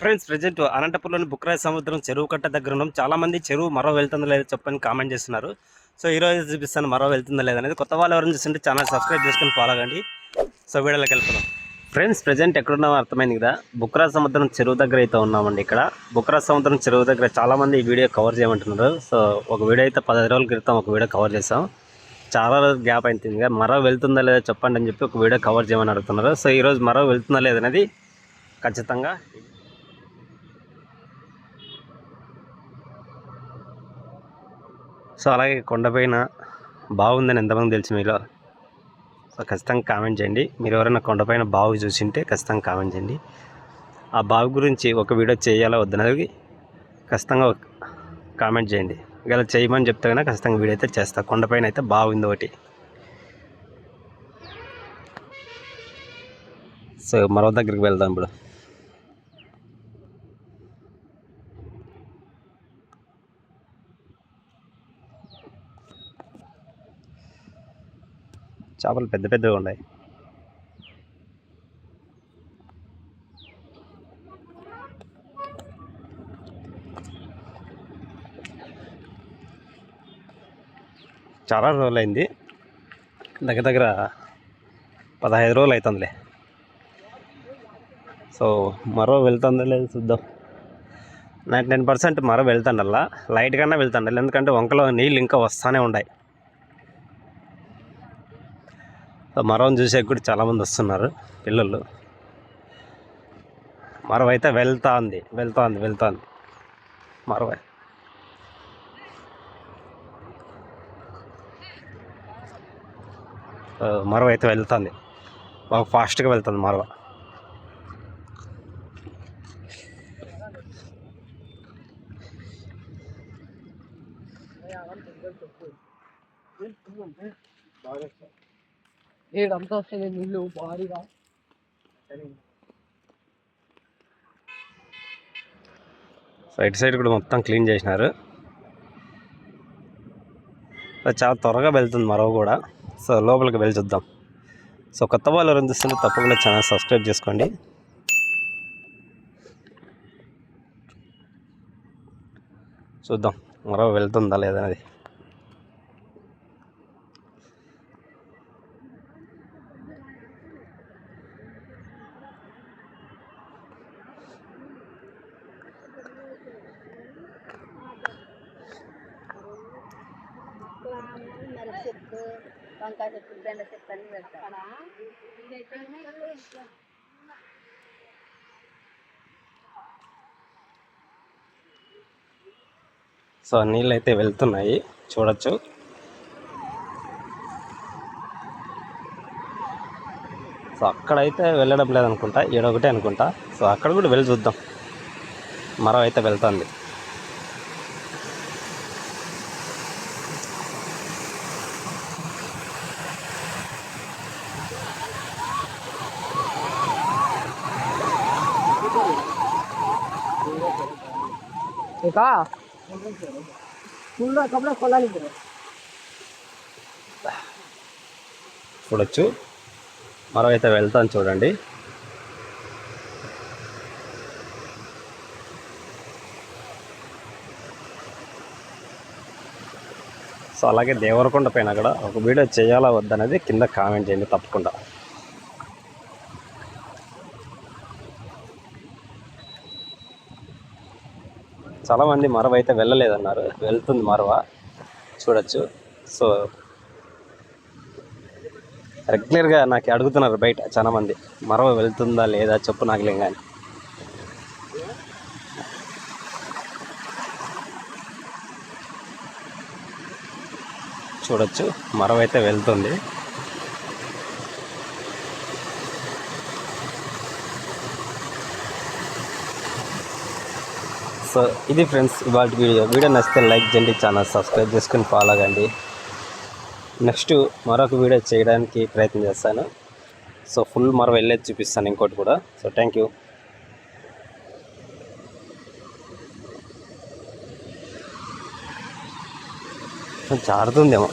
Friends present అనంతపురంలోని బుక్రాయ సముద్రం చెరువు కట్ట దగ్గర ఉన్నాం. చాలామంది చెరువు మరో వెళ్తుందో లేదో చెప్పని కామెంట్ చేస్తున్నారు. సో ఈ రోజు చూపిస్తాను మరో వెళ్తుందో లేదనేది కొత్త వాళ్ళు ఎవరైనా చూస్తుంటే ఛానల్ సబ్స్క్రైబ్ చేసుకొని ఫాలో కండి. సో వీడియోలోకి వెళ్తున్నాం. ఫ్రెండ్స్ ప్రజెంట్ ఎక్కడున్నామో అర్థమైంది కదా. బుక్రా సముద్రం చెరువు దగ్గర అయితే ఉన్నామండి ఇక్కడ. బుక్రా సముద్రం చెరువు దగ్గర చాలామంది ఈ వీడియో కవర్ చేయమంటున్నారు. సో ఒక వీడియో అయితే పదహైదు రోజుల క్రితం ఒక వీడియో కవర్ చేసాం చాలా రోజులు గ్యాప్ అయింది కదా. మరో వెళ్తుందా లేదా చెప్పండి అని చెప్పి ఒక వీడియో కవర్ చేయమని అడుగుతున్నారు. సో ఈరోజు మరో వెళ్తుందా లేదనేది ఖచ్చితంగా సో అలాగే కొండపైన బాగుందని ఎంతమంది తెలిసి మీలో? సో ఖచ్చితంగా కామెంట్ చేయండి. మీరు ఎవరైనా కొండపైన బావి చూసింటే ఖచ్చితంగా కామెంట్ చేయండి. ఆ బావి గురించి ఒక వీడియో చేయాలా వద్దనేది ఖచ్చితంగా కామెంట్ చేయండి. ఇలా చేయమని చెప్తే కనుక ఖచ్చితంగా వీడియో అయితే చేస్తా. కొండపైన అయితే బాగుంది ఒకటి. సో మరో దగ్గరికి వెళ్దాం ఇప్పుడు. చేపలు పెద్ద పెద్దగా ఉన్నాయి. చాలా రోజులైంది. దగ్గర దగ్గర పదహైదు రోజులు అవుతుందిలే సో మరో వెళ్తుందో లేదు చూద్దాం. నైంటీ నైన్ పర్సెంట్ మరో వెళ్తాండల్లా కన్నా వెళ్తాండాలి. ఎందుకంటే వంకలో నీళ్ళు ఇంకా వస్తూనే ఉన్నాయి సో మరవని చూసే కూడా చాలామంది వస్తున్నారు పిల్లలు. మరవ. అయితే వెళ్తా ఉంది వెళ్తా ఉంది వెళ్తా ఉంది మరవ మరవ అయితే వెళ్తుంది బాగా ఫాస్ట్గా వెళ్తుంది మరవ ఏడంతా వస్తుంది నీళ్ళు భారీగా సో సైడ్ కూడా మొత్తం క్లీన్ చేసినారు. చాలా త్వరగా వెళ్తుంది మరో కూడా. సో లోపలికి వెళ్ళి చూద్దాం. సో కొత్త వాళ్ళు ఎవరైనా చూస్తుంటే తప్పకుండా ఛానల్ సబ్స్క్రైబ్ చేసుకోండి. చూద్దాం మరో వెళ్తుందా లేదనేది మిరప చెట్టు వంకాయ చెట్టు బెండ చెట్టు అన్ని పెడతాం. సో నీళ్ళు అయితే వెళ్తున్నాయి చూడొచ్చు. సో అక్కడైతే వెళ్ళడం లేదనుకుంటా ఈడొకటే అనుకుంటా. సో అక్కడ కూడా వెళ్ళి చూద్దాం. మరో అయితే వెళ్తుంది. ఇక చూడొచ్చు. మరో అయితే వెళ్తాను చూడండి. సో అలాగే దేవరకొండ పైన కూడా ఒక వీడియో చేయాలా వద్దనేది కింద కామెంట్ చేయండి తప్పకుండా. చాలామంది మరవ అయితే వెళ్ళలేదన్నారు. వెళ్తుంది మరవ. చూడొచ్చు. సో రెగ్యులర్గా నాకు అడుగుతున్నారు బయట చాలా మంది మరవ వెళ్తుందా లేదా చెప్పు నాకులేం కానీ చూడొచ్చు. మరవ అయితే వెళ్తుంది. సో ఇది ఫ్రెండ్స్ ఇవాళ వీడియో. వీడియో నచ్చితే లైక్ చేయండి ఛానల్ సబ్స్క్రైబ్ చేసుకుని ఫాలో అవ్వండి నెక్స్ట్ మరొక వీడియో చేయడానికి ప్రయత్నం చేస్తాను. సో ఫుల్ మరో వెళ్ళేది చూపిస్తాను ఇంకోటి కూడా. So thank you జారుతుందేమో.